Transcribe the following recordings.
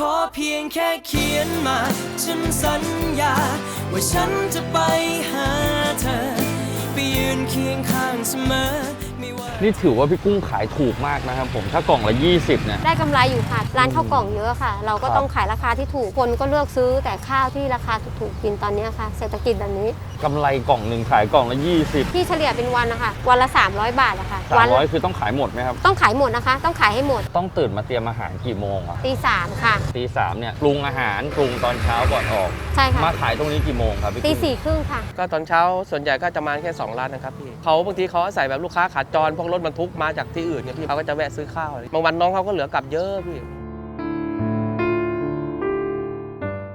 ขอเพียงแค่เขียนมา ฉันสัญญา ว่าฉันจะไปหาเธอ ไปยืนเคียงข้างเสมอไม่ว่า นี่ถือว่าพี่กุ้งขายถูกมากนะครับผมถ้ากล่องละ 20เนี่ย ได้กำไรอยู่ค่ะ ร้านข้าวกล่องเยอะค่ะ เราก็ครับ ต้องขายราคาที่ถูก คนก็เลือกซื้อแต่ข้าวที่ราคาถูกๆกินตอนเนี้ยค่ะ เศรษฐกิจแบบนี้ กำไรกล่องหนึ่งขายกล่องละ 20 ที่เฉลี่ยเป็นวันนะคะ วันละ 300 บาทอะค่ะ วัละ300คือต้องขายหมดไหมครับ ต้องขายหมดนะคะ ต้องขายให้หมดต้องตื่นมาเตรียมอาหารกี่โมงอะตีสามค่ะ ตีสามเนี่ยปรุงอาหารปรุงตอนเช้าก่อนออก ใช่ค่ะมาขายตรงนี้กี่โมงครับพี่ตีกุ้งสี่ครึ่งค่ะ ก็ตอนเช้าส่วนใหญ่ก็จะมาแค่ 2 ร้านนะครับพี่เขาบางทีเขาอาศัยแบบลูกค้าขาจรพวกรถบรรทุกมาจากที่อื่นเนี่ยพี่เขาก็จะแวะซื้อข้าวบางวันน้องเขาก็เหลือกลับเยอะพี่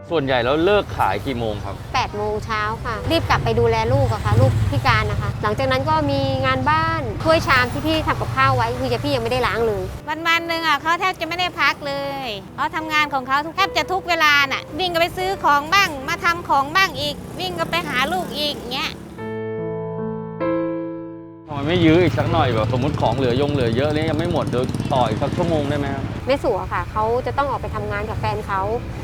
ส่วนใหญ่แล้วเลิกขายกี่โมงครับ 8โมงเช้าค่ะ รีบกลับไปดูแลลูกอะค่ะลูกพิการนะคะ หลังจากนั้นก็มีงานบ้านถ้วยชามที่พี่ทำกับข้าวไว้คือจะพี่ยังไม่ได้ล้างเลยวันวันหนึ่งอะเขาแทบจะไม่ได้พักเลยเขาทำงานของเขาแทบจะทุกเวลาน่ะวิ่งก็ไปซื้อของบ้าง มาทำของบ้างอีก วิ่งก็ไปหาลูกอีกเงี้ย ทำไมไม่ยื้ออีกสักหน่อยแบบสมมติของเหลือยงเหลือเยอะเลยยังไม่หมดเดี๋ยวต่ออีกสักชั่วโมงได้ไหมครับ แม่สัวค่ะเขาจะต้องออกไปทำงานกับแฟนเขา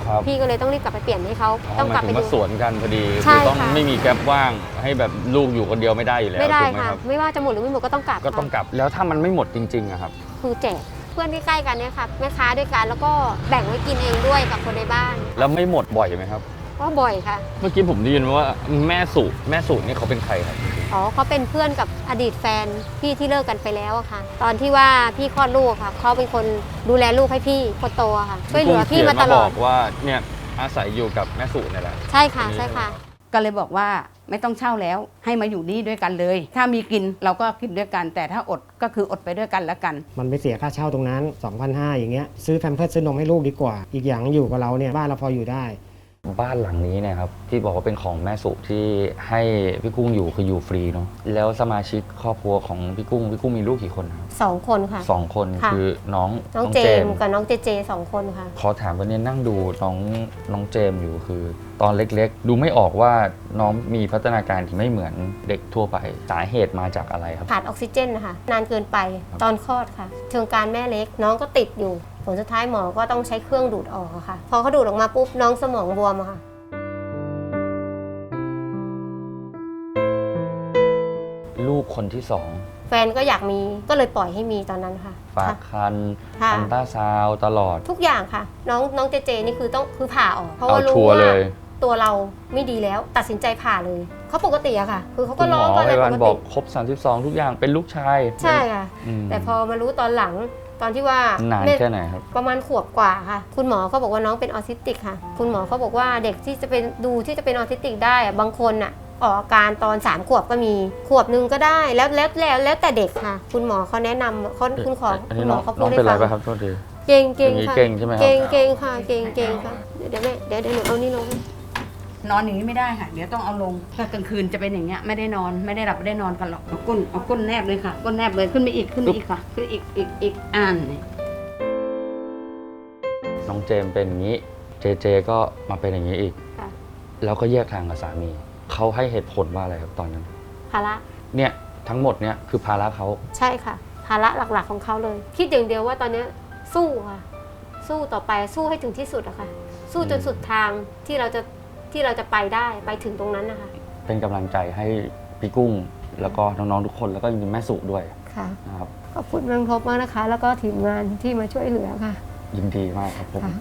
ครับพี่ก็เลยต้องรีบกลับไปเปลี่ยนให้เขาอ๋อต้องหกมาลัยบถึไปงดูมาสวนกันพอดีใช่คือต้องค่ะ ไม่มีแกลบว่าง ให้แบบลูกอยู่คนเดียวไม่ได้อยู่แล้วไม่ได้ถูกไหมค่ะครับไม่ว่าจะหมดหรือไม่หมดก็ต้องกลับก็ต้องค่ะกลับแล้วถ้ามันไม่หมดจริงๆอะครับ คือแจกเพื่อนที่ใกล้กันเนี่ยค่ะแม่ค้าด้วยกันแล้วก็แบ่งไว้กินเองด้วยกับคนในบ้าน แล้วไม่หมดบ่อยไหมครับ ก็บ่อยค่ะ เมื่อกี้ผมได้ยินว่าแม่สุแม่สุนี่เขาเป็นใครครับ อ๋อเขาเป็นเพื่อนกับอดีตแฟนพี่ที่เลิกกันไปแล้วอะค่ะ ตอนที่ว่าพี่คลอดลูกค่ะเขาเป็นคนดูแลลูกให้พี่คนโตอะค่ะช่วยเหลือพี่มาตลอบดอกว่าเนี่ยอาศัยอยู่กับแม่สุนี่แหละ ใช่ค่ะใช่ค่ะ ก็เลยบอกว่าไม่ต้องเช่าแล้วให้มาอยู่นี่ด้วยกันเลย ถ้ามีกินเราก็กินด้วยกัน แต่ถ้าอดก็คืออดไปด้วยกันแล้วกัน มันไม่เสียค่าเช่าตรงนั้น2,500อย่างเงี้ยซื้อแพมเพิร์สซื้อนมให้ลูกดีกว่า อีกอย่างอยู่กับเราเนี่ยบ้านเราพออยู่ได้ บ้านหลังนี้เนี่ยครับที่บอกว่าเป็นของแม่สุที่ให้พี่กุ้งอยู่คืออยู่ฟรีเนาะแล้วสมาชิกครอบครัวของพี่กุ้งพี่กุ้งมีลูกกี่คนครับสองคนค่ะ สองคนค่ะ คือน้องน้องเจมส์กับน้องเจเจสองคนค่ะ ขอถามวันนี้นั่งดูน้องน้องเจมส์อยู่คือ ตอนเล็กๆ ดูไม่ออกว่าน้องมีพัฒนาการที่ไม่เหมือนเด็กทั่วไปสาเหตุมาจากอะไรครับ ขาดออกซิเจนนะคะนานเกินไปตอนคลอดค่ะเชิงการแม่เล็กน้องก็ติดอยู่ผ ลสุดท้ายหมอก็ต้องใช้เครื่องดูดออกอะค่ะ พอเขาดูดออกมาปุ๊บน้องสมองบวมอะค่ะ ลูกคนที่สองแฟนก็อยากมีก็เลยปล่อยให้มีตอนนั้นค่ะ ฝากค่ะ คันค่ะ อันตราซาวด์ตลอด ทุกอย่างค่ะ น้องน้องเจเจนี่คือต้องคือผ่าออก เพราะเอาว่ารู้ชัวร์ว่าเลย ตัวเราไม่ดีแล้ว ตัดสินใจผ่าเลย เขาปกติอะค่ะ คือเขาคุก็ณหมร้อองก็อะไรพยาปบาลกบอติกครบ 32 ทุกอย่างเป็นลูกชายใช่ค่ะมแต่พอมารู้ตอนหลังตอนที่ว่านานแม่แค่ไหนครับ ประมาณขวบกว่าค่ะ คุณหมอเขาบอกว่าน้องเป็นออทิสติกค่ะ คุณหมอเขาบอกว่าเด็กที่จะเป็นดูที่จะเป็นออทิสติกได้อะบางคนอะออกอาการตอน3ขวบก็มีขวบหนึ่งก็ได้แล้วแล้วแล้วแล้วแต่เด็กค่ะ คุณหมอเขาแนะนำเขาคุณขออันคุนี้ณหมน้อองเขาน้พูอดงให้เป็นไรฟังป่ะครับโทษทีเก่งเก่งอย่างนี้ค่ะ เก่งใช่ไหมครับ เก่งเก่งค่ะ เก่งเก่งค่ะ เดี๋ยวเดี๋ยวแม่เดี๋ยวเดี๋ยวหนูเอานี่ลงให้ นอนอย่างนี้ไม่ได้ค่ะ เดี๋ยวต้องเอาลงถ้ากลางคืนจะเป็นอย่างเงี้ยไม่ได้นอนไม่ได้หลับไม่ได้นอนกันหรอกเอาก้นเอาก้นแนบเลยค่ะก้นแนบเลยขึ้นไปอีกขึ้นไปอีกค่ะขึ้นอีกอีกอีกอ่านนี่น้องเจมส์เป็นอย่างนี้ เจเจก็มาเป็นอย่างนี้อีก ค่ะแล้วก็แยกทางกับสามี เขาให้เหตุผลว่าอะไรครับตอนนั้น ภาระ เนี่ยทั้งหมดเนี่ยคือภาระเขาใช่ค่ะ ภาระหลักๆของเขาเลย คิดอย่างเดียวว่าตอนเนี้ยสู้ค่ะ สู้ต่อไปสู้ให้ถึงที่สุดอะค่ะ สู้จนสุดทางที่เราจะ ที่เราจะไปได้ไปถึงตรงนั้นนะคะ เป็นกำลังใจให้พี่กุ้ง แล้วก็น้องๆทุกคนแล้วก็จริงๆแม่สุด้วยค่ะ นะครับ ขอบคุณเมืองทบมากนะคะ แล้วก็ทีมงานที่มาช่วยเหลือค่ะ ยินดีมากครับผม ค่ะ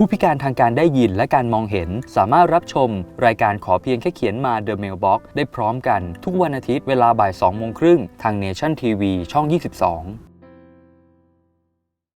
ผู้พิการทางการได้ยินและการมองเห็น สามารถรับชม รายการขอเพียงแค่เขียนมา The Mailbox ได้พร้อมกัน ทุกวันอาทิตย์เวลาบ่าย2โมงครึ่งทาง Nation TV ช่อง 22